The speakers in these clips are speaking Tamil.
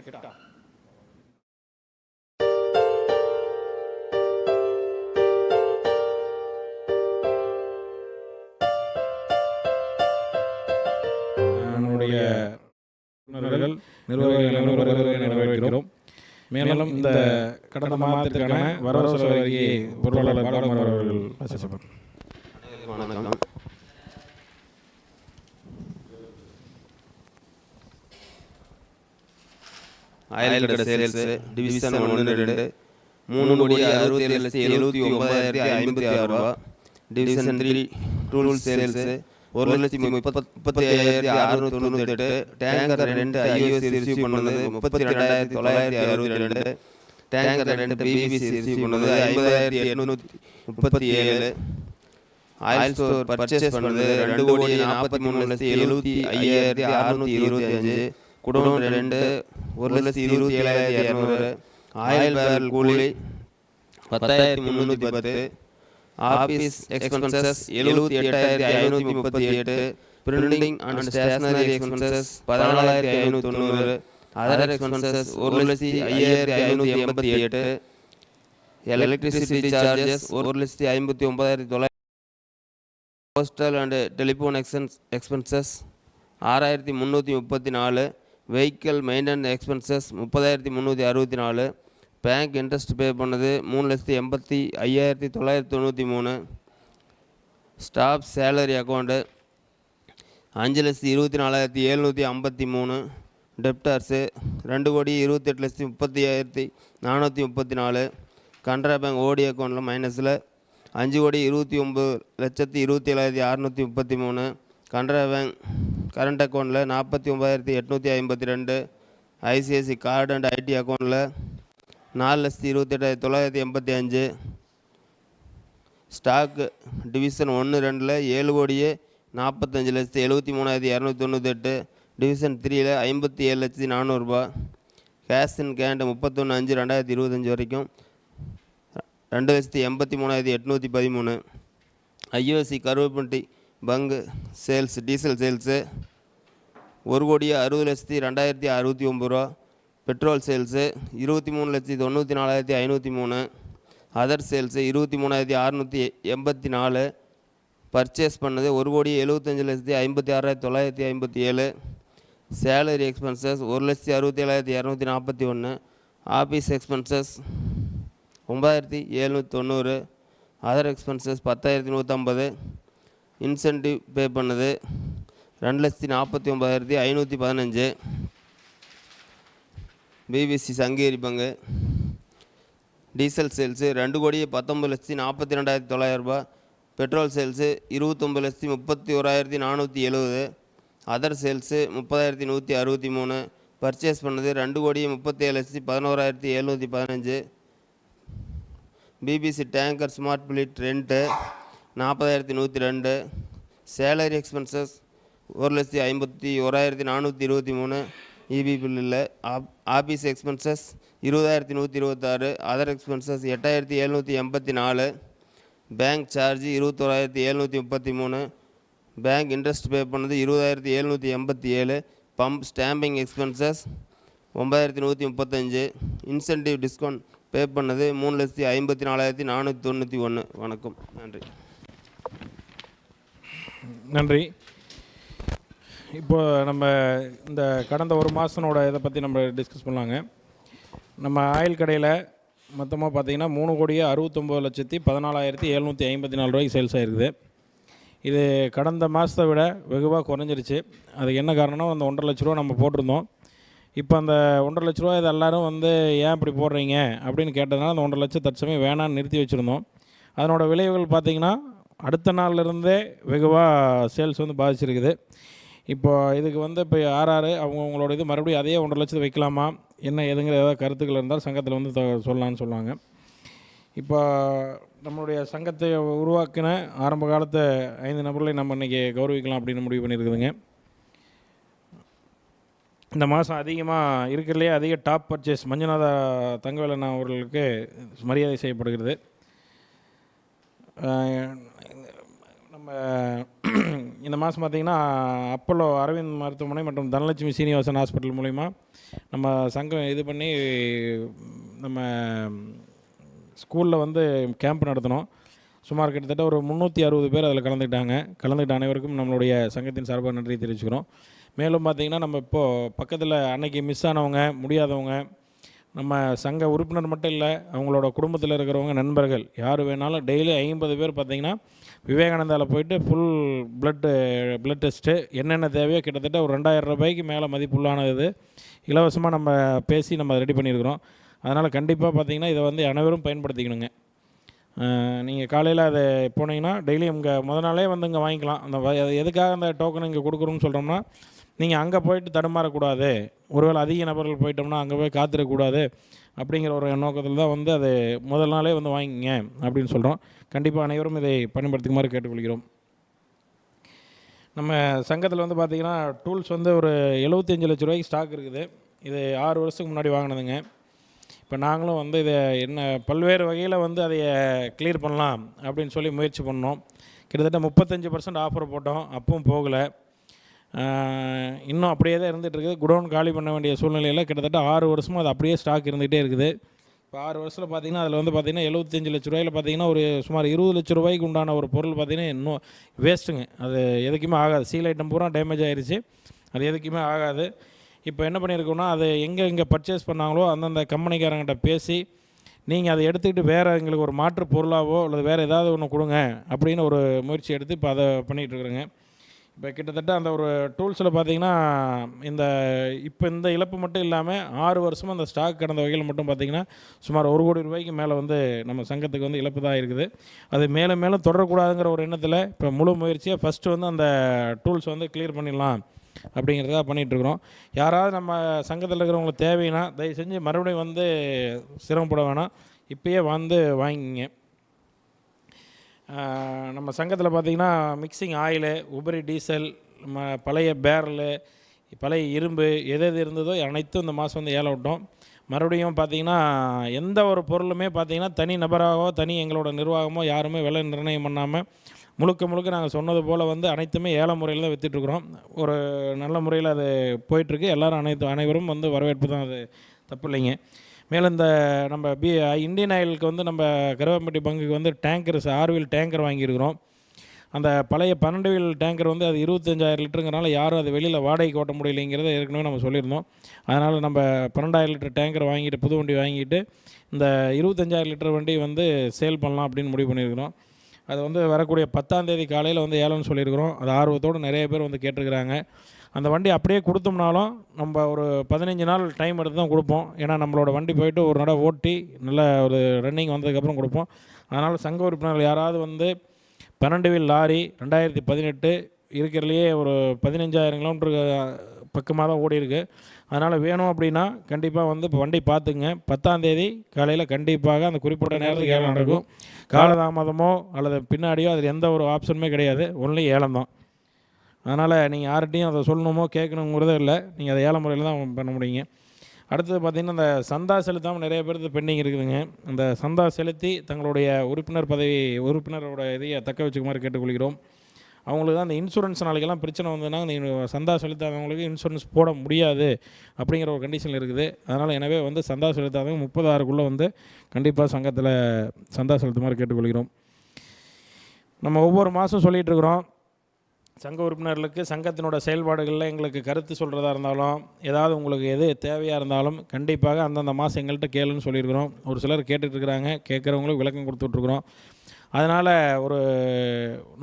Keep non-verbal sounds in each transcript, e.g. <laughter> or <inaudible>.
check it out. மேலும் இந்த கடந்த மாதத்திற்கான வரவு செலவு பொருளாளர் பாலகுமார் அவர்கள் கடை சேல்ஸ் டிவிஷன் ஒன்று ரெண்டு. மூணு கோடி அறுபத்தி ஏழு லட்சத்தி எழுபத்தி ஒன்பதாயிரத்தி ஐம்பத்தி ஆறு ரூபா. டிவிஷன் த்ரீ டூல் சேல்ஸ் ஒரு லட்சத்தி முப்பத் முப்பத்தி ஐயாயிரத்தி அறுநூத்தி தொண்ணூத்தி எட்டு டேங்கர் ரெண்டு ஐஓசி ரிசீவ் பண்ணது முப்பத்தி ரெண்டாயிரத்தி தொள்ளாயிரத்தி அறுபத்தி ரெண்டு. டேங்கர் ரெண்டு பிபிசி ரிசீவ் பண்ணது ஐம்பதாயிரத்தி எட்நூத்தி முப்பத்தி ஏழு. ஆயில் ஸ்டோர் பர்ச்சேஸ் பண்ணது ரெண்டு கோடி நாற்பத்தி மூணு லட்சத்தி எழுபத்தி ஐயாயிரத்தி அறுநூத்தி இருபத்தி அஞ்சு. குடோன் ரெண்டு ஒரு லட்சத்தி இருபத்தி ஏழாயிரத்தி இரநூறு. ஆயில் பேரல் கூலி பத்தாயிரத்தி முந்நூற்றி பத்து. ஆஃபீஸ் எக்ஸ்பென்சஸ் எழுபத்தி எட்டாயிரத்தி ஐநூற்றி முப்பத்தி எட்டு. பிரிண்டிங் அண்ட் ஸ்டேஷனரி எக்ஸ்பென்சஸ் பதினாலாயிரத்தி ஐநூற்றி தொண்ணூறு. அதர் எக்ஸ்பென்சஸ் ஒரு லட்சத்தி ஐயாயிரத்தி ஐநூற்றி எண்பத்தி எட்டு. எலக்ட்ரிசிட்டி சார்ஜஸ் ஒரு லட்சத்தி ஐம்பத்தி ஒன்பதாயிரத்தி தொள்ளாயிரத்தி postal and telephone expense expenses ஆறாயிரத்தி முந்நூற்றி முப்பத்தி நாலு. வெஹிக்கிள் மெயின்டெனன்ஸ் எக்ஸ்பென்சஸ் முப்பதாயிரத்தி முந்நூற்றி அறுபத்தி நாலு. பேங்க் இன்ட்ரெஸ்ட் பே பண்ணது மூணு லட்சத்தி எண்பத்தி ஐயாயிரத்தி தொள்ளாயிரத்தி தொண்ணூற்றி மூணு. ஸ்டாஃப் சேலரி அக்கௌண்ட்டு அஞ்சு லட்சத்தி இருபத்தி நாலாயிரத்தி எழுநூற்றி ஐம்பத்தி மூணு. டெப்டார்ஸு ரெண்டு கோடி இருபத்தெட்டு லட்சத்தி முப்பத்தி ஐயாயிரத்தி நானூற்றி முப்பத்தி நாலு கனரா பேங்க் ஓடி அக்கௌண்ட்டில் மைனஸில் அஞ்சு கோடி இருபத்தி ஒம்பது லட்சத்தி இருபத்தி ஏழாயிரத்தி அறநூற்றி முப்பத்தி மூணு. கனரா பேங்க் கரண்ட் அக்கௌண்ட்டில் நாற்பத்தி ஒம்பதாயிரத்தி எட்நூற்றி ஐம்பத்தி ரெண்டு ஐசிஐசி கார்டு அண்ட் ஐடி அக்கௌண்ட்டில் நாலு லட்சத்தி இருபத்தெட்டாயிரத்தி தொள்ளாயிரத்தி எண்பத்தி அஞ்சு ஸ்டாக்கு டிவிஷன் ஒன்று ரெண்டில் ஏழு கோடியே நாற்பத்தஞ்சு லட்சத்தி எழுபத்தி மூணாயிரத்தி இரநூத்தி தொண்ணூத்தெட்டு டிவிஷன் த்ரீயில் ஐம்பத்தி ஏழு லட்சத்தி நானூறுரூபா கேஷ் இன் கேண்டு முப்பத்தொன்று அஞ்சு ரெண்டாயிரத்தி இருபத்தஞ்சி வரைக்கும் ரெண்டு லட்சத்தி எண்பத்தி மூணாயிரத்தி எட்நூற்றி பதிமூணு. ஐஓசி கருவேப்பட்டி பங்கு சேல்ஸ் டீசல் சேல்ஸு. ஒரு கோடியே அறுபது லட்சத்தி ரெண்டாயிரத்தி அறுபத்தி ஒம்பது ரூபா. பெட்ரோல் சேல்ஸு இருபத்தி மூணு லட்சத்தி தொண்ணூற்றி நாலாயிரத்தி ஐநூற்றி மூணு. அதர் சேல்ஸு இருபத்தி மூணாயிரத்தி அறநூற்றி எண்பத்தி நாலு. பர்ச்சேஸ் பண்ணது ஒரு கோடி எழுபத்தஞ்சு லட்சத்தி ஐம்பத்தி ஆறாயிரத்தி தொள்ளாயிரத்தி ஐம்பத்தி ஏழு. சேலரி எக்ஸ்பென்சஸ் ஒரு லட்சத்தி அறுபத்தி ஏழாயிரத்தி இரநூத்தி நாற்பத்தி ஒன்று. ஆஃபீஸ் எக்ஸ்பென்சஸ் ஒம்பதாயிரத்தி எழுநூற்றி தொண்ணூறு அதர் எக்ஸ்பென்சஸ் பத்தாயிரத்தி நூற்றம்பது இன்சென்டிவ் பே பண்ணது ரெண்டு லட்சத்தி நாற்பத்தி ஒம்பதாயிரத்தி ஐநூற்றி பதினஞ்சு. பிபிசி சங்கேரி பங்கு டீசல் சேல்ஸு ரெண்டு கோடியே பத்தொம்பது லட்சத்தி நாற்பத்தி ரெண்டாயிரத்தி தொள்ளாயிரரூபா பெட்ரோல் சேல்ஸு இருபத்தொம்பது லட்சத்தி முப்பத்தி ஓராயிரத்தி நானூற்றி எழுபது அதர் சேல்ஸு முப்பதாயிரத்தி நூற்றி அறுபத்தி மூணு. பர்ச்சேஸ் பண்ணது ரெண்டு கோடியே முப்பத்தேழு லட்சத்தி பதினோராயிரத்தி எழுநூற்றி பதினஞ்சு. BBC tanker smart blitz rent நாற்பதாயிரத்தி நூற்றி ரெண்டு சேலரி எக்ஸ்பென்சஸ் ஒரு லட்சத்தி ஐம்பத்தி ஓராயிரத்தி நானூற்றி இருபத்தி மூணு இபி பில்லில் ஆப் ஆஃபீஸ் எக்ஸ்பென்சஸ் இருபதாயிரத்தி நூற்றி இருபத்தாறு அதர் எக்ஸ்பென்சஸ் எட்டாயிரத்தி எழுநூற்றி எண்பத்தி நாலு பேங்க் சார்ஜ் இருபத்தோராயிரத்தி எழுநூற்றி முப்பத்தி மூணு பேங்க் இன்ட்ரெஸ்ட் பே பண்ணது இருபதாயிரத்தி எழுநூற்றி எண்பத்தி ஏழு பம்ப் ஸ்டாம்பிங் எக்ஸ்பென்சஸ் ஒம்பதாயிரத்தி நூற்றி முப்பத்தஞ்சு இன்சென்டிவ் டிஸ்கவுண்ட் பே பண்ணது மூணு லட்சத்தி ஐம்பத்தி நாலாயிரத்தி நானூற்றி தொண்ணூற்றி ஒன்று. வணக்கம். நன்றி. நன்றி. இப்போ நம்ம இந்த கடந்த ஒரு மாதனோட இதை பற்றி நம்ம டிஸ்கஸ் பண்ணலாங்க. நம்ம ஆயில் கடையில் மொத்தமாக பார்த்தீங்கன்னா மூணு கோடியே அறுபத்தொம்போது லட்சத்தி பதினாலாயிரத்தி எழுநூற்றி ஐம்பத்தி நாலு ரூபாய்க்கு சேல்ஸ் ஆயிருக்குது. இது கடந்த மாதத்தை விட வெகுவாக குறைஞ்சிருச்சு. அதுக்கு என்ன காரணம்னா அந்த ஒன்றரை லட்ச ரூபா நம்ம போட்டிருந்தோம். இப்போ அந்த ஒன்றரை லட்ச ரூபா இது எல்லோரும் வந்து ஏன் இப்படி போடுறீங்க அப்படின்னு கேட்டதுனால அந்த ஒன்றரை லட்சம் தற்சமயம் வேணான்னு நிறுத்தி வச்சுருந்தோம். அதனோட விளைவுகள் பார்த்திங்கன்னா அடுத்த நாள்லேருந்தே வெகுவாக சேல்ஸ் வந்து பாதிச்சிருக்குது. இப்போ இதுக்கு வந்து இப்போ ஆர்ஆர் அவங்க அவங்களோட இது மறுபடியும் அதே ஒன்றரை லட்சத்தை வைக்கலாமா? என்ன எதுங்கிற ஏதாவது கருத்துக்கள் இருந்தால் சங்கத்தில் வந்து சொல்லலான்னு சொல்லலாம்னு சொல்லுவாங்க இப்போ நம்மளுடைய சங்கத்தை உருவாக்கின ஆரம்ப காலத்தை ஐந்து நபர்களை நம்ம இன்றைக்கி கௌரவிக்கலாம் அப்படின்னு முடிவு பண்ணியிருக்குதுங்க. இந்த மாதம் அதிகமாக இருக்கிறதுலே அதிக டாப் பர்ச்சேஸ் மஞ்சுநாதா தங்கவேலண்ணா அவர்களுக்கு மரியாதை செய்யப்படுகிறது. நம்ம <clears throat> இந்த மாதம் பார்த்திங்கன்னா அப்போலோ அரவிந்த் மருத்துவமனை மற்றும் தனலட்சுமி சீனிவாசன் ஹாஸ்பிட்டல் மூலிமா நம்ம சங்கம் இது பண்ணி நம்ம ஸ்கூலில் வந்து கேம்ப் நடத்தினோம். சுமார் கிட்டத்தட்ட ஒரு முந்நூற்றி அறுபது பேர் அதில் கலந்துக்கிட்டாங்க. கலந்துக்கிட்ட அனைவருக்கும் நம்மளுடைய சங்கத்தின் சார்பாக நன்றி தெரிவிச்சுக்கிறோம். மேலும் பார்த்திங்கன்னா நம்ம இப்போது பக்கத்தில் அன்னைக்கு மிஸ் ஆனவங்க முடியாதவங்க நம்ம சங்க உறுப்பினர் மட்டும் இல்லை அவங்களோட குடும்பத்தில் இருக்கிறவங்க நண்பர்கள் யார் வேணாலும் டெய்லி ஐம்பது பேர் பார்த்திங்கன்னா விவேகானந்தாவில் போயிட்டு ஃபுல் பிளட்டு பிளட் டெஸ்ட்டு என்னென்ன தேவையோ கிட்டத்தட்ட ஒரு ரெண்டாயிரம் ரூபாய்க்கு மேலே மதிப்புள்ளானது. இலவசமாக நம்ம பேசி நம்ம ரெடி பண்ணியிருக்கிறோம். அதனால் கண்டிப்பாக பார்த்திங்கன்னா இதை வந்து அனைவரும் பயன்படுத்திக்கணுங்க. நீங்கள் காலையில் அதை போனீங்கன்னா டெய்லி இங்கே முத நாளே வந்து இங்கே வாங்கிக்கலாம். அந்த வ- எதுக்காக அந்த டோக்கன் இங்கே கொடுக்குறோம்னு சொல்கிறோம்னா நீங்கள் அங்கே போயிட்டு தடுமாறக்கூடாது. ஒருவேளை அதிக நபர்கள் போயிட்டோம்னா அங்கே போய் காத்திடக்கூடாது அப்படிங்கிற ஒரு நோக்கத்தில் தான் வந்து அது முதல் நாளே வந்து வாங்கிங்க அப்படின்னு சொல்கிறோம் கண்டிப்பாக அனைவரும் இதை பயன்படுத்திக்குமாறு கேட்டுக்கொள்கிறோம். நம்ம சங்கத்தில் வந்து பார்த்திங்கன்னா டூல்ஸ் வந்து ஒரு 75 லட்ச ரூபாய்க்கு ஸ்டாக் இருக்குது. இது ஆறு வருஷத்துக்கு முன்னாடி வாங்கினதுங்க. இப்போ நாங்களும் வந்து இதை என்ன பல்வேறு வகையில் வந்து அதை கிளியர் பண்ணலாம் அப்படின்னு சொல்லி முயற்சி பண்ணோம். கிட்டத்தட்ட முப்பத்தஞ்சு பர்சன்ட் ஆஃபர் போட்டோம். அப்பவும் போகலை. இன்னும் அப்படியே தான் இருந்துகிட்டு இருக்குது. குடோன் காலி பண்ண வேண்டிய சூழ்நிலையில் கிட்டத்தட்ட ஆறு வருஷமும் அது அப்படியே ஸ்டாக் இருந்துகிட்டே இருக்குது. இப்போ ஆறு வருஷத்தில் பார்த்தீங்கன்னா அதில் வந்து பார்த்தீங்கன்னா எழுபத்தஞ்சு லட்ச ரூபாயில் பார்த்தீங்கன்னா ஒரு சுமார் இருபது லட்ச ரூபாய்க்கு உண்டான ஒரு பொருள் பார்த்திங்கன்னா இன்னும் வேஸ்ட்டுங்க அது எதுக்குமே ஆகாது. சீல் ஐட்டம் பூரா டேமேஜ் ஆயிருச்சு. அது எதுக்குமே ஆகாது. இப்போ என்ன பண்ணியிருக்கோம்னா அது எங்கே இங்கே பர்ச்சேஸ் பண்ணாங்களோ அந்தந்த கம்பெனிக்காரங்கிட்ட பேசி நீங்கள் அதை எடுத்துக்கிட்டு வேறு எங்களுக்கு ஒரு மாற்று பொருளாவோ அல்லது வேறு ஏதாவது ஒன்று கொடுங்க அப்படின்னு ஒரு முயற்சி எடுத்து இப்போ அதை பண்ணிகிட்ருக்குறேங்க இப்போ கிட்டத்தட்ட அந்த ஒரு டூல்ஸில் பார்த்தீங்கன்னா இந்த இப்போ இந்த இழப்பு மட்டும் இல்லாமல் ஆறு வருஷமாக அந்த ஸ்டாக் கடந்த வகையில் மட்டும் பார்த்தீங்கன்னா சுமார் ஒரு கோடி ரூபாய்க்கு மேலே வந்து நம்ம சங்கத்துக்கு வந்து இழப்பு தான் இருக்குது. அது மேலும் மேலும் தொடரக்கூடாதுங்கிற ஒரு எண்ணத்தில் இப்போ முழு முயற்சியாக ஃபஸ்ட்டு வந்து அந்த டூல்ஸ் வந்து கிளியர் பண்ணிடலாம் அப்படிங்கிறதா பண்ணிகிட்ருக்குறோம் யாராவது நம்ம சங்கத்தில் இருக்கிறவங்களுக்கு தேவைன்னா தயவு செஞ்சு மறுபடியும் வந்து சிரமப்பட வேணாம். இப்போயே வந்து வாங்கிங்க. நம்ம சங்கத்தில் பார்த்திங்கன்னா மிக்சிங் ஆயிலு உபரி டீசல் ம பழைய பேரலு பழைய இரும்பு எது எது இருந்ததோ அனைத்தும் இந்த மாதம் வந்து ஏழை விட்டோம். மறுபடியும் பார்த்திங்கன்னா எந்த ஒரு பொருளுமே பார்த்தீங்கன்னா தனி நபராகவோ தனி எங்களோட நிர்வாகமோ யாருமே விலை நிர்ணயம் பண்ணாமல் முழுக்க முழுக்க நாங்கள் சொன்னது போல் வந்து அனைத்துமே ஏழை முறையில் தான் விற்றுட்ருக்குறோம் ஒரு நல்ல முறையில் அது போயிட்டுருக்கு எல்லாரும் அனைத்து அனைவரும் வந்து வரவேற்பு தான் அது. தப்பு இல்லைங்க. மேலும் இந்த நம்ம பி இந்தியன் ஆயிலுக்கு வந்து நம்ம கருவாம்பட்டி பங்குக்கு வந்து டேங்கர் ஆர்வில் டேங்கர் வாங்கியிருக்கிறோம். அந்த பழைய பன்னெண்டு வீல் டேங்கர் வந்து அது இருபத்தஞ்சாயிரம் லிட்டருங்கிறனால யாரும் அது வெளியில் வாடகைக்கு ஓட்ட முடியலைங்கிறத ஏற்கனவே நம்ம சொல்லியிருந்தோம். அதனால் நம்ம பன்னெண்டாயிரம் லிட்டர் டேங்கர் வாங்கிட்டு புது வண்டி வாங்கிட்டு இந்த இருபத்தஞ்சாயிரம் லிட்டர் வண்டி வந்து சேல் பண்ணலாம் அப்படின்னு முடிவு பண்ணியிருக்கிறோம். அது வந்து வரக்கூடிய பத்தாம் தேதி காலையில் வந்து ஏலம்னு சொல்லியிருக்கிறோம். அது ஆர்வத்தோடு நிறைய பேர் வந்து கேட்டிருக்கிறாங்க. அந்த வண்டி அப்படியே கொடுத்தோம்னாலும் நம்ம ஒரு பதினஞ்சு நாள் டைம் எடுத்து தான் கொடுப்போம். ஏன்னா நம்மளோட வண்டி போயிட்டு ஒரு நட ஓட்டி நல்ல ஒரு ரன்னிங் வந்ததுக்கப்புறம் கொடுப்போம். அதனால் சங்க உறுப்பினர்கள் யாராவது வந்து பன்னெண்டு வீல் லாரி ரெண்டாயிரத்தி பதினெட்டு இருக்கிறதுலையே ஒரு பதினஞ்சாயிரம் கிலோமீட்டருக்கு பக்கமாக தான் ஓடி இருக்கு. அதனால் வேணும் அப்படின்னா கண்டிப்பாக வந்து இப்போ வண்டி பார்த்துங்க பத்தாந்தேதி காலையில் கண்டிப்பாக அந்த குறிப்பிட்ட நேரத்துக்கு ஏலம் நடக்கும். காலதாமதமோ அல்லது பின்னாடியோ அதில் எந்த ஒரு ஆப்ஷனுமே கிடையாது. ஒன்லி ஏலம் தான் அதனால் நீங்கள் யார்கிட்டையும் அதை சொல்லணுமோ கேட்கணுங்கிறதே இல்லை. நீங்கள் அதை ஏழை முறையில் தான் பண்ண முடியுங்க. அடுத்தது பார்த்திங்கன்னா இந்த சந்தா செலுத்தாமல் நிறைய பேருக்கு பெண்டிங் இருக்குதுங்க. அந்த சந்தா செலுத்தி தங்களுடைய உறுப்பினர் பதவி உறுப்பினரோட இதையை தக்க வச்சுக்குமாறு கேட்டுக்கொள்கிறோம். அவங்களுக்கு தான் அந்த இன்சூரன்ஸ் நாளைக்கெல்லாம் பிரச்சனை வந்ததுன்னா இந்த சந்தா செலுத்தாதவங்களுக்கு இன்சூரன்ஸ் போட முடியாது அப்படிங்கிற ஒரு கண்டிஷன் இருக்குது. அதனால் எனவே வந்து சந்தா செலுத்தாதவங்க முப்பது ஆறுக்குள்ளே வந்து கண்டிப்பாக சங்கத்தில் சந்தா செலுத்துமாறு கேட்டுக்கொள்கிறோம். நம்ம ஒவ்வொரு மாதம் சொல்லிகிட்டு இருக்கிறோம். சங்க உறுப்பினர்களுக்கு சங்கத்தினோட செயல்பாடுகளில் எங்களுக்கு கருத்து சொல்கிறதா இருந்தாலும் ஏதாவது உங்களுக்கு எது தேவையாக இருந்தாலும் கண்டிப்பாக அந்தந்த மாதம் எங்கள்கிட்ட கேளுன்னு சொல்லியிருக்கிறோம். ஒரு சிலர் கேட்டுட்டு இருக்கிறாங்க கேட்குறவங்களுக்கு விளக்கம் கொடுத்துட்ருக்குறோம். அதனால் ஒரு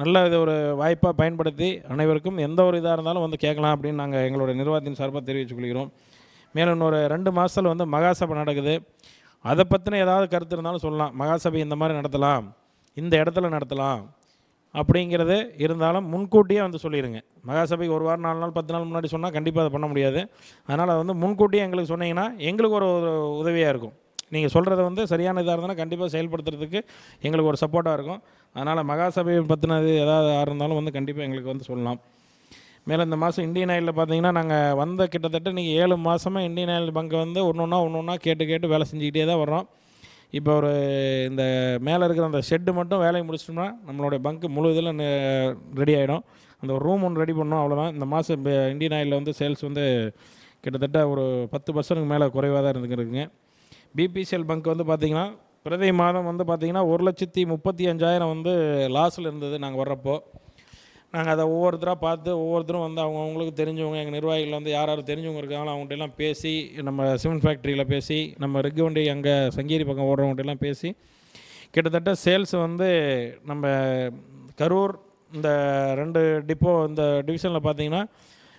நல்ல இது ஒரு வாய்ப்பாக பயன்படுத்தி அனைவருக்கும் எந்த ஒரு இதாக இருந்தாலும் வந்து கேட்கலாம் அப்படின்னு நாங்கள் எங்களோட நிர்வாகத்தின் சார்பாக தெரிவித்து கொள்கிறோம் மேலும் இன்னொரு ரெண்டு மாதத்தில் வந்து மகாசபை நடக்குது. அதை பற்றின ஏதாவது கருத்து இருந்தாலும் சொல்லலாம். மகாசபை இந்த மாதிரி நடத்தலாம். இந்த இடத்துல நடத்தலாம். அப்படிங்கிறது இருந்தாலும் முன்கூட்டியே வந்து சொல்லிடுங்க மகாசபைக்கு ஒரு வாரம் நாலு நாள் பத்து நாள் முன்னாடி சொன்னால் கண்டிப்பாக அதை பண்ண முடியாது. அதனால் அது வந்து முன்கூட்டியே எங்களுக்கு சொன்னீங்கன்னா எங்களுக்கு ஒரு உதவியாக இருக்கும். நீங்கள் சொல்கிறத வந்து சரியான இதாக இருந்தாலும் கண்டிப்பாக செயல்படுத்துறதுக்கு எங்களுக்கு ஒரு சப்போர்ட்டாக இருக்கும். அதனால் மகாசபையை பற்றினது ஏதாவது இருந்தாலும் வந்து கண்டிப்பாக எங்களுக்கு வந்து சொல்லலாம். மேலும் இந்த மாதம் இந்தியன் ஆயிலில் பார்த்தீங்கன்னா நாங்கள் வந்த கிட்டத்தட்ட நீங்கள் ஏழு மாதமாக இந்தியன் ஆயில் பங்கை வந்து ஒன்று ஒன்றா ஒன்று ஒன்றா கேட்டு கேட்டு வேலை செஞ்சுக்கிட்டே தான் வர்றோம். இப்போ ஒரு இந்த மேலே இருக்கிற அந்த ஷெட்டு மட்டும் வேலையை முடிச்சிட்டோம்னா நம்மளுடைய பங்கு முழு இதில் ரெடி ஆகிடும் அந்த ஒரு ரூம் ஒன்று ரெடி பண்ணோம் அவ்வளோதான் இந்த மாதம் இப்போ இந்தியன் ஆயிலில் வந்து சேல்ஸ் வந்து கிட்டத்தட்ட ஒரு பத்து பர்சன்ட்டுக்கு மேலே குறைவாக தான் இருந்துருக்குங்க பிபிசிஎல் பங்க் வந்து பார்த்திங்கன்னா பிரதி மாதம் வந்து பார்த்திங்கன்னா ஒரு லட்சத்தி முப்பத்தி அஞ்சாயிரம் வந்து லாஸில் இருந்தது நாங்கள் வர்றப்போ. நாங்கள் அதை ஒவ்வொருத்தராக பார்த்து ஒவ்வொருத்தரும் வந்து அவங்க அவங்களுக்கு தெரிஞ்சவங்க எங்கள் நிர்வாகிகள் வந்து யார் யார் தெரிஞ்சவங்க இருக்காங்களோ அவங்கள்ட்டெல்லாம் பேசி நம்ம சிமெண்ட் ஃபேக்ட்ரியில் பேசி நம்ம ரிக்கு வண்டி அங்கே சங்கீரி பக்கம் ஓடுறவங்கள்ட்ட எல்லாம் பேசி கிட்டத்தட்ட சேல்ஸ் வந்து நம்ம கரூர் இந்த ரெண்டு டிப்போ இந்த டிவிஷனில் பார்த்தீங்கன்னா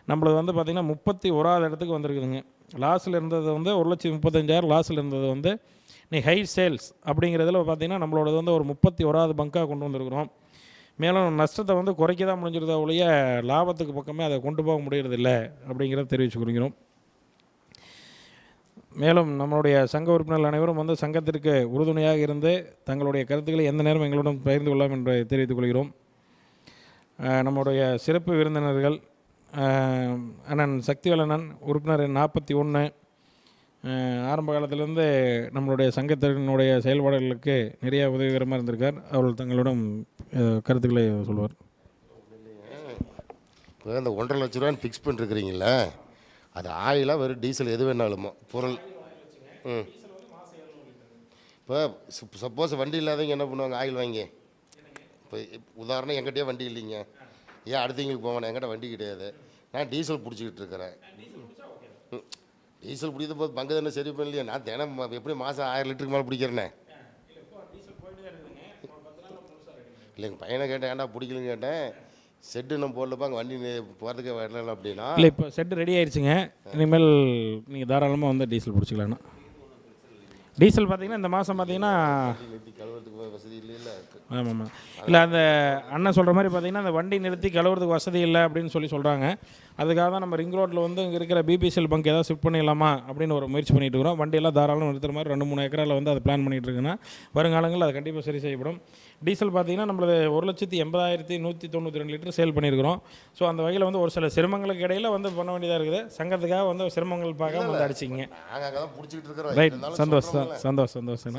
நம்மளது வந்து பார்த்திங்கன்னா முப்பத்தி ஓராவது இடத்துக்கு வந்திருக்குதுங்க. லாஸில் இருந்தது வந்து ஒரு லட்சத்தி முப்பத்தஞ்சாயிரம் லாஸில் இருந்தது வந்து நீ ஹை சேல்ஸ் அப்படிங்கிறதுல பார்த்தீங்கன்னா நம்மளோடது வந்து ஒரு முப்பத்தி ஓராவது பங்காக கொண்டு வந்திருக்கிறோம். மேலும் நஷ்டத்தை வந்து குறைக்க தான் முடிஞ்சிருந்தா ஒழிய லாபத்துக்கு பக்கமே அதை கொண்டு போக முடியறதில்ல அப்படிங்கிறத தெரிவித்து கொள்கிறோம் மேலும் நம்மளுடைய சங்க உறுப்பினர்கள் அனைவரும் வந்து சங்கத்திற்கு உறுதுணையாக இருந்து தங்களுடைய கருத்துக்களை எந்த நேரம் எங்களுடன் பகிர்ந்து கொள்ளலாம் என்று தெரிவித்துக் கொள்கிறோம். நம்முடைய சிறப்பு விருந்தினர்கள் அண்ணன் சக்திவேலண்ணன் உறுப்பினர் நாற்பத்தி ஒன்று ஆரம்ப காலத்திலேருந்து நம்மளுடைய சங்கத்தினுடைய செயல்பாடுகளுக்கு நிறைய உதவிகரமாக இருந்திருக்கார். அவர்கள் தங்களிடம் கருத்துக்களை சொல்வார். இப்போ அந்த ஒன்றரை லட்ச ரூபான்னு ஃபிக்ஸ் பண்ணிருக்கிறீங்களே அது ஆயிலாக வெறும் டீசல் எது வேணாலுமோ பொருள். ம். இப்போ சப்போஸ் வண்டி இல்லாதவங்க என்ன பண்ணுவாங்க ஆயில் வாங்கி. இப்போ உதாரணம் என்கிட்டயே வண்டி இல்லைங்க. ஏன் அடுத்தவங்களுக்கு போவேன் என்கிட்ட வண்டி கிடையாது. நான் டீசல் பிடிச்சிக்கிட்டு இருக்கிறேன். ம். டீசல் பிடித்த போது பங்கு தானே சரி பண்ணலையே? நான் தினம் எப்படி மாதம் ஆயிரம் லிட்டருக்கு மேலே பிடிக்கிறேனே. இல்லைங்க பையனை கேட்டேன் ஏன்டா பிடிக்கலன்னு கேட்டேன். செட்டு நம்ம போடலப்பா அங்கே வண்டி போகிறதுக்கு வரல அப்படின்னா. இல்லை இப்போ செட்டு ரெடி ஆயிடுச்சுங்க இனிமேல் நீங்கள் தாராளமாக வந்து டீசல் பிடிச்சிக்கலாம்ண்ணா டீசல் பார்த்தீங்கன்னா இந்த மாதம் பார்த்தீங்கன்னா ஆமாம் ஆமாம் இல்லை அந்த அண்ணன் சொல்கிற மாதிரி பார்த்தீங்கன்னா அந்த வண்டி நிறுத்தி கழுவுறதுக்கு வசதி இல்லை அப்படின்னு சொல்லி சொல்கிறாங்க அதுக்காக தான் நம்ம ரிங் ரோட்டில் வந்து இங்கே இருக்கிற பிபிசிஎல் பங்க் ஏதாவது ஷிஃப்ட் பண்ணிடலாமா அப்படின்னு ஒரு முயற்சி பண்ணிட்டு இருக்கிறோம். வண்டியெல்லாம் தாராளம் நிறுத்துற மாதிரி ரெண்டு மூணு ஏக்கராவில் வந்து அதை பிளான் பண்ணிகிட்டு இருக்குன்னா வருங்காலங்களில் அது கண்டிப்பாக சரி செய்யப்படும். டீசல் பார்த்தீங்கன்னா நம்மளது ஒரு லட்சத்தி எண்பதாயிரத்தி நூற்றி தொண்ணூற்றி ரெண்டு லிட்டர் சேல் பண்ணியிருக்கிறோம். ஸோ அந்த வகையில் வந்து ஒரு சில சிரமங்களுக்கு இடையில் வந்து பண்ண வேண்டியதாக இருக்குது. சங்கத்துக்காக வந்து சிரமங்கள் பார்க்காம வந்து அடிச்சிங்க ரைட் சந்தோஷம். சந்தோஷம் சந்தோஷம்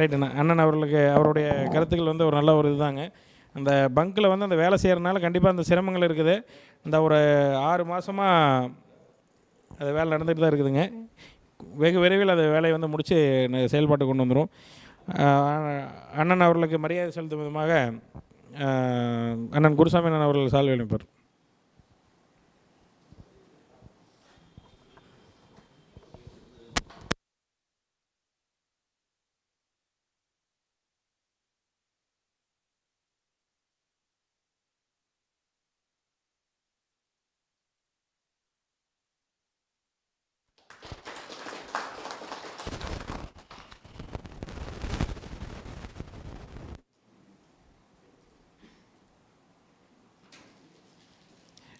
ரைட் அண்ணா. அண்ணன் அவர்களுக்கு அவருடைய கருத்துக்கள் வந்து ஒரு நல்ல ஒரு இதுதாங்க. அந்த பங்க்கில் வந்து அந்த வேலை செய்கிறனால கண்டிப்பாக அந்த சிரமங்கள் இருக்குது. இந்த ஒரு ஆறு மாதமாக அது வேலை நடந்துகிட்டு தான் இருக்குதுங்க. வெகு விரைவில் அந்த வேலையை வந்து முடித்து செயல்பாட்டு கொண்டு வந்துடும் அண்ணன் அவர்களுக்கு மரியாதை செலுத்தும் விதமாக அண்ணன் குருசாமி அண்ணன் அவர்கள் சால்வை அளிப்பார்.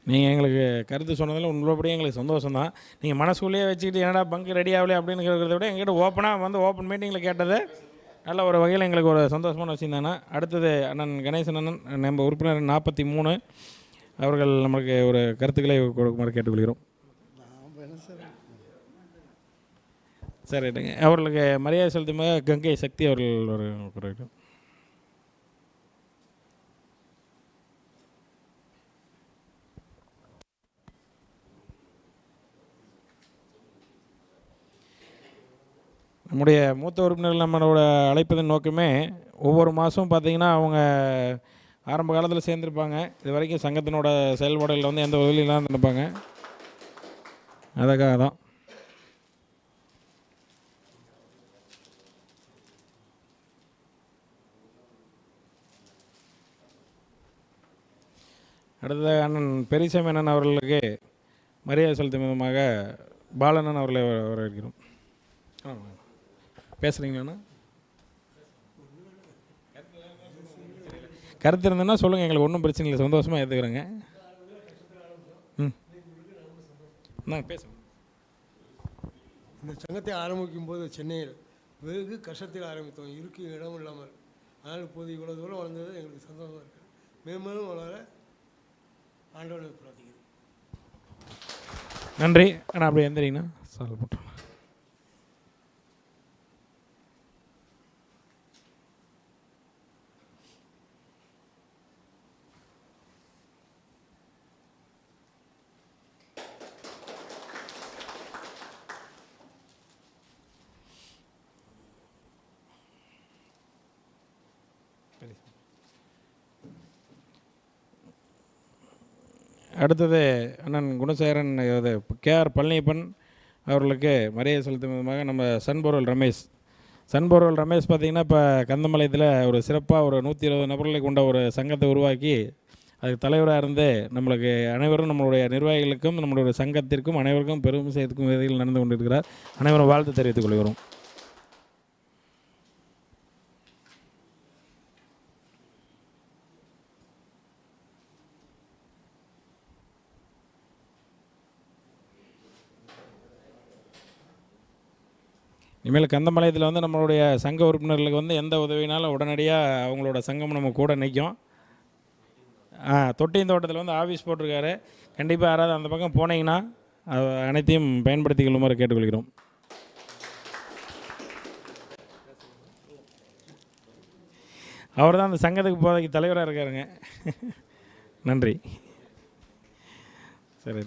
நீங்கள் எங்களுக்கு கருத்து சொன்னதில் உங்களபடியே எங்களுக்கு சந்தோஷம் தான் நீங்கள் மனசுக்குள்ளேயே வச்சுக்கிட்டு என்னடா பங்கு ரெடி ஆகலையே அப்படின்னு கேட்குறத விட எங்கிட்ட ஓப்பனாக வந்து ஓப்பன் மீட்டிங்கில் கேட்டது நல்ல ஒரு வகையில் எங்களுக்கு ஒரு சந்தோஷமான விஷயம் தானே. அடுத்தது அண்ணன் கணேசன் அண்ணன் நம்ம உறுப்பினர் நாற்பத்தி மூணு அவர்கள் நமக்கு ஒரு கருத்துக்களை கொடுக்குமாறு கேட்டுக்கொள்கிறோம். சரி ரைட்டுங்க அவர்களுக்கு மரியாதை செலுத்துமாக கங்கை சக்தி அவர்கள் ஒரு குறைக்கும் நம்முடைய மூத்த உறுப்பினர்கள் நம்மளோட அழைப்பதன் நோக்கமே ஒவ்வொரு மாதமும் பார்த்தீங்கன்னா அவங்க ஆரம்ப காலத்தில் சேர்ந்துருப்பாங்க. இது வரைக்கும் சங்கத்தினோட செயல்பாடுகளில் வந்து எந்த உதவியும் இல்லாமல் இருப்பாங்க அதுக்காக தான். அடுத்த அண்ணன் பெரியசாமி அண்ணன் அவர்களுக்கு மரியாதை செலுத்தும் விதமாக பாலண்ணன் அவர்களை வர- ஆமாம் பேசுகிறீங்களாண்ணா கருத்து இருந்ததுன்னா சொல்லுங்கள் எங்களுக்கு ஒன்றும் பிரச்சனை இல்லை. சந்தோஷமாக ஏற்றுக்கிறேங்க ம். நான் பேசுங்க. இந்த சங்கத்தை ஆரம்பிக்கும் போது சென்னையில் வெகு கஷ்டத்தில் ஆரம்பித்தோம். இருக்கு இடம் இல்லாமல். அதனால் இப்போது இவ்வளோ தூரம் வளர்ந்தது எங்களுக்கு சந்தோஷமாக இருக்குது மேலும் வளர ஆண்டவனை பிரார்த்திக்கிறேன். நன்றி. அண்ணா அப்படியே எந்திரிங்கண்ணா. சால்வ் போட்டுருங்க அடுத்தது அண்ணன் குணசேகரன் இது கேஆர் பழனியப்பன் அவர்களுக்கு மரியாதை செலுத்தும் விதமாக நம்ம சன்பொருள் ரமேஷ். சன்பொருள் ரமேஷ் பார்த்திங்கன்னா இப்போ கந்தமலையத்தில் ஒரு சிறப்பாக ஒரு நூற்றி இருபது நபர்களை கொண்ட ஒரு சங்கத்தை உருவாக்கி அதுக்கு தலைவராக இருந்து நம்மளுக்கு அனைவரும் நம்மளுடைய நிர்வாகிகளுக்கும் நம்மளுடைய சங்கத்திற்கும் அனைவருக்கும் பெரும் சேர்த்துக்கும் விதையில் நடந்து கொண்டிருக்கிறார். அனைவரும் வாழ்த்து தெரிவித்துக் கொள்கிறோம். இனிமேல் கந்தமலையத்தில் வந்து நம்மளுடைய சங்க உறுப்பினர்களுக்கு வந்து எந்த உதவினாலும் உடனடியாக அவங்களோட சங்கம் நம்ம கூட நிற்கும். ஆ தொட்டியின் தோட்டத்தில் வந்து ஆஃபீஸ் போட்டிருக்காரு. கண்டிப்பாக யாராவது அந்த பக்கம் போனீங்கன்னா அது அனைத்தையும் பயன்படுத்தி கொள்ளுமாறு கேட்டுக்கொள்கிறோம். அவர் தான் அந்த சங்கத்துக்கு போதைக்கு தலைவராக இருக்காருங்க. நன்றி. சரி.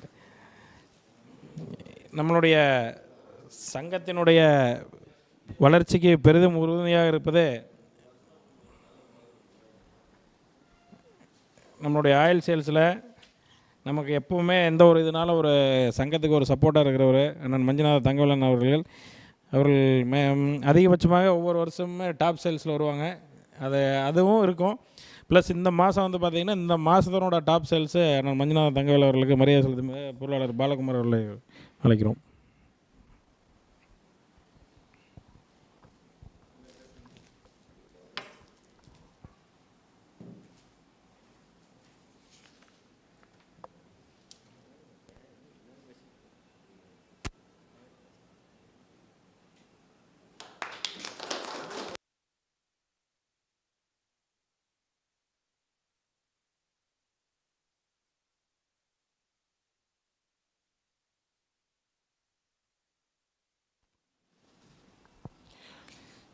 நம்மளுடைய சங்கத்தினுடைய வளர்ச்சிக்கு பெரிதும் உறுதுணையாக இருப்பது நம்மளுடைய ஆயில் சேல்ஸில் நமக்கு எப்பவுமே எந்த ஒரு இதனால ஒரு சங்கத்துக்கு ஒரு சப்போர்ட்டாக இருக்கிறவர் அண்ணன் மஞ்சுநாத தங்கவேலன் அவர்கள். அவர்கள் மே அதிகபட்சமாக ஒவ்வொரு வருஷமுமே டாப் சேல்ஸில் வருவாங்க. அது அதுவும் இருக்கும். ப்ளஸ் இந்த மாதம் வந்து பார்த்திங்கன்னா இந்த மாதத்தினோட டாப் சேல்ஸு அண்ணன் மஞ்சுநாத தங்கவேல் அவர்களுக்கு மரியாதை செலுத்தும் பொருளாளர் பாலகுமார் அவர்களை அழைக்கிறோம்.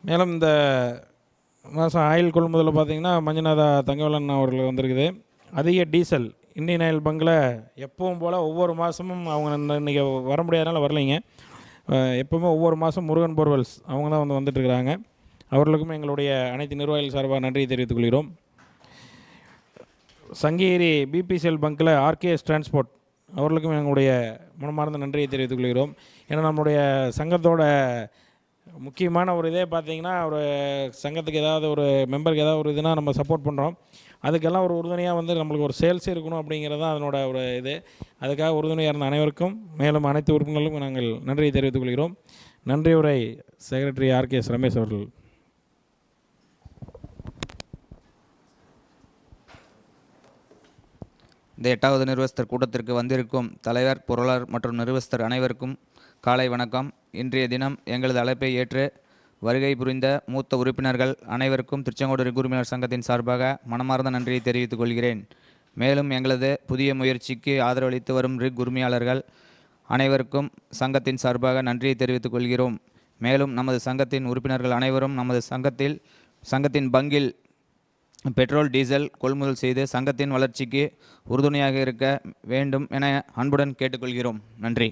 மேலும் இந்த மாதம் ஆயில் கொள்முதலில் பார்த்தீங்கன்னா மஞ்சுநாதா தங்கவலன் அவர்கள் வந்திருக்குது. அதிக டீசல் இந்தியன் ஆயில் பங்கில் எப்பவும் போல் ஒவ்வொரு மாதமும் அவங்க இன்றைக்கி வர முடியாதனால வரலைங்க. அஹ் எப்பவுமே ஒவ்வொரு மாதம் முருகன் போர்வெல்ஸ் அவங்க தான் வந்து வந்துட்டுருக்கிறாங்க. அவர்களுக்கும் எங்களுடைய அனைத்து நிர்வாகிகள் சார்பாக நன்றியை தெரிவித்துக் கொள்கிறோம். சங்ககிரி பிபிசிஎல் பங்க்கில் ஆர்கேஎஸ் டிரான்ஸ்போர்ட் அவர்களுக்கும் எங்களுடைய மனமார்ந்த நன்றியை தெரிவித்துக் கொள்கிறோம். ஏன்னா நம்முடைய சங்கத்தோட முக்கியமான ஒரு இதே பார்த்தீங்கன்னா ஒரு சங்கத்துக்கு ஏதாவது ஒரு மெம்பருக்கு ஏதாவது ஒரு இதுனா நம்ம சப்போர்ட் பண்ணுறோம் அதுக்கெல்லாம் ஒரு உறுதுணையாக வந்து நம்மளுக்கு ஒரு சேல்ஸ் இருக்கணும் அப்படிங்கிறது தான் அதனோட ஒரு இது. அதுக்காக உறுதுணையாக இருந்த அனைவருக்கும் மேலும் அனைத்து உறுப்பினர்களுக்கும் நாங்கள் நன்றியை தெரிவித்துக் கொள்கிறோம். நன்றி உரை செக்ரட்டரி ஆர்கேஎஸ் ரமேஷ் அவர்கள். இந்த எட்டாவது நிர்வஸ்தர் கூட்டத்திற்கு வந்திருக்கும் தலைவர் பொருளாளர் மற்றும் நிர்வஸ்தர் அனைவருக்கும் காலை வணக்கம். இன்றைய தினம் எங்களது அழைப்பை ஏற்று வருகை புரிந்த மூத்த உறுப்பினர்கள் அனைவருக்கும் திருச்செங்கோடு ரிக் உரிமையாளர் சங்கத்தின் சார்பாக மனமார்ந்த நன்றியை தெரிவித்துக் கொள்கிறேன். மேலும் எங்களது புதிய முயற்சிக்கு ஆதரவளித்து வரும் ரிக் உரிமையாளர்கள் அனைவருக்கும் சங்கத்தின் சார்பாக நன்றியை தெரிவித்துக் கொள்கிறோம். மேலும் நமது சங்கத்தின் உறுப்பினர்கள் அனைவரும் நமது சங்கத்தில் சங்கத்தின் பங்கில் பெட்ரோல் டீசல் கொள்முதல் செய்து சங்கத்தின் வளர்ச்சிக்கு உறுதுணையாக இருக்க வேண்டும் என அன்புடன் கேட்டுக்கொள்கிறோம். நன்றி.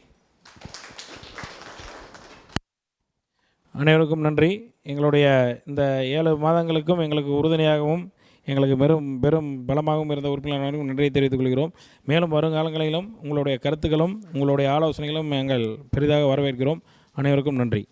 அனைவருக்கும் நன்றி. எங்களுடைய இந்த ஏழு மாதங்களுக்கும் எங்களுக்கு உறுதுணையாகவும் எங்களுக்கு பெரும் பெரும் பலமாகவும் இருந்த உறுப்பினர்களுக்கும் நன்றியை தெரிவித்துக் கொள்கிறோம். மேலும் வருங்காலங்களிலும் உங்களுடைய கருத்துக்களும் உங்களுடைய ஆலோசனைகளும் எங்கள் பெரிதாக வரவேற்கிறோம். அனைவருக்கும் நன்றி.